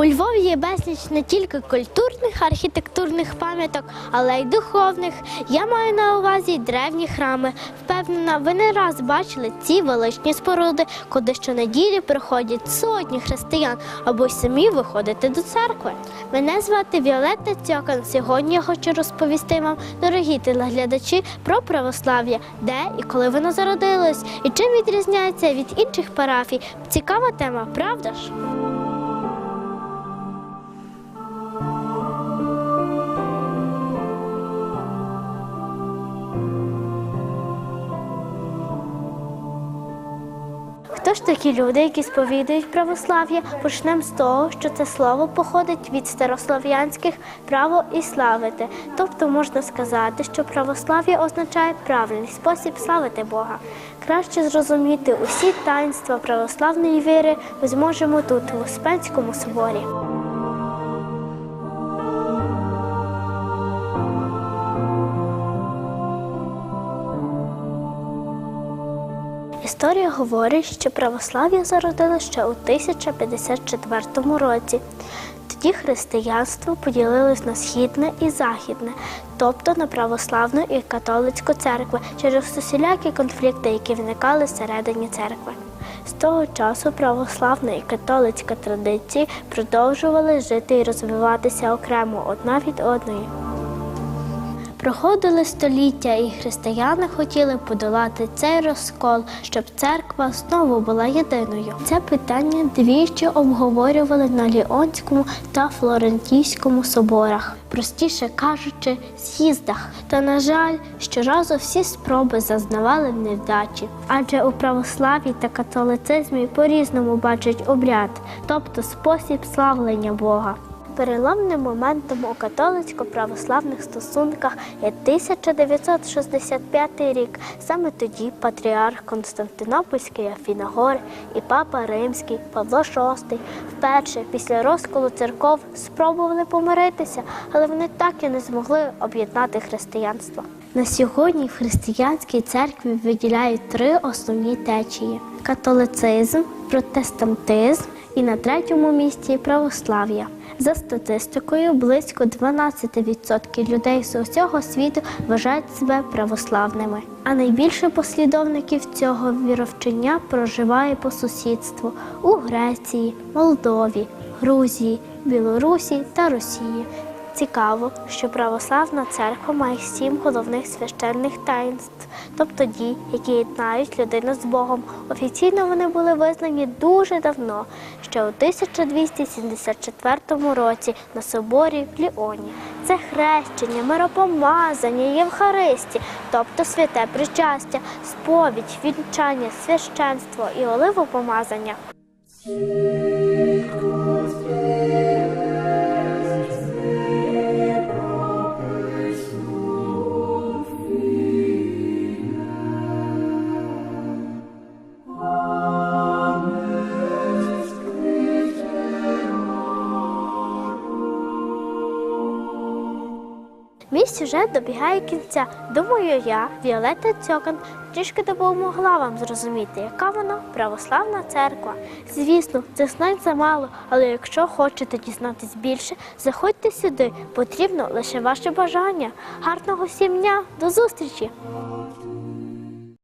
У Львові є безліч не тільки культурних архітектурних пам'яток, але й духовних. Я маю на увазі древні храми. Впевнена, ви не раз бачили ці величні споруди, куди щонеділі приходять сотні християн або й самі виходити до церкви. Мене звати Віолетта Цьокан. Сьогодні я хочу розповісти вам, дорогі телеглядачі, про православ'я, де і коли воно зародилось, і чим відрізняється від інших парафій. Цікава тема, правда ж? Хто ж такі люди, які сповідують православ'я? Почнемо з того, що це слово походить від старослов'янських право і славити. Тобто можна сказати, що православ'я означає правильний спосіб славити Бога. Краще зрозуміти усі таїнства православної віри ми зможемо тут, в Успенському соборі. Історія говорить, що православ'я зародилося ще у 1054 році. Тоді християнство поділилось на східне і західне, тобто на православну і католицьку церкви через усілякі конфлікти, які виникали всередині церкви. З того часу православна і католицька традиції продовжували жити і розвиватися окремо одна від одної. Проходили століття, і християни хотіли подолати цей розкол, щоб церква знову була єдиною. Це питання двічі обговорювали на Ліонському та Флорентійському соборах, простіше кажучи, з'їздах. Та, на жаль, щоразу всі спроби зазнавали невдачі, адже у православі та католицизмі по-різному бачать обряд, тобто спосіб славлення Бога. Переломним моментом у католицько-православних стосунках є 1965 рік. Саме тоді патріарх Константинопольський Афінагор і папа Римський Павло VI вперше після розколу церков спробували помиритися, але вони так і не змогли об'єднати християнство. На сьогодні в християнській церкві виділяють три основні течії: католицизм, протестантизм і на третьому місці православ'я. За статистикою, близько 12% людей з усього світу вважають себе православними. А найбільше послідовників цього віровчення проживає по сусідству у Греції, Молдові, Грузії, Білорусі та Росії. Цікаво, що православна церква має сім головних священних таїнств, тобто дій, які єднають людину з Богом. Офіційно вони були визнані дуже давно, ще у 1274 році на соборі в Ліоні. Це хрещення, миропомазання, Євхаристі, тобто святе причастя, сповідь, вінчання, священство і оливопомазання. Мій сюжет добігає кінця. Думаю, я, Віолетта Цьокан, трішки допомогла вам зрозуміти, яка вона православна церква. Звісно, це знань замало, але якщо хочете дізнатись більше, заходьте сюди. Потрібно лише ваше бажання. Гарного всім дня, до зустрічі!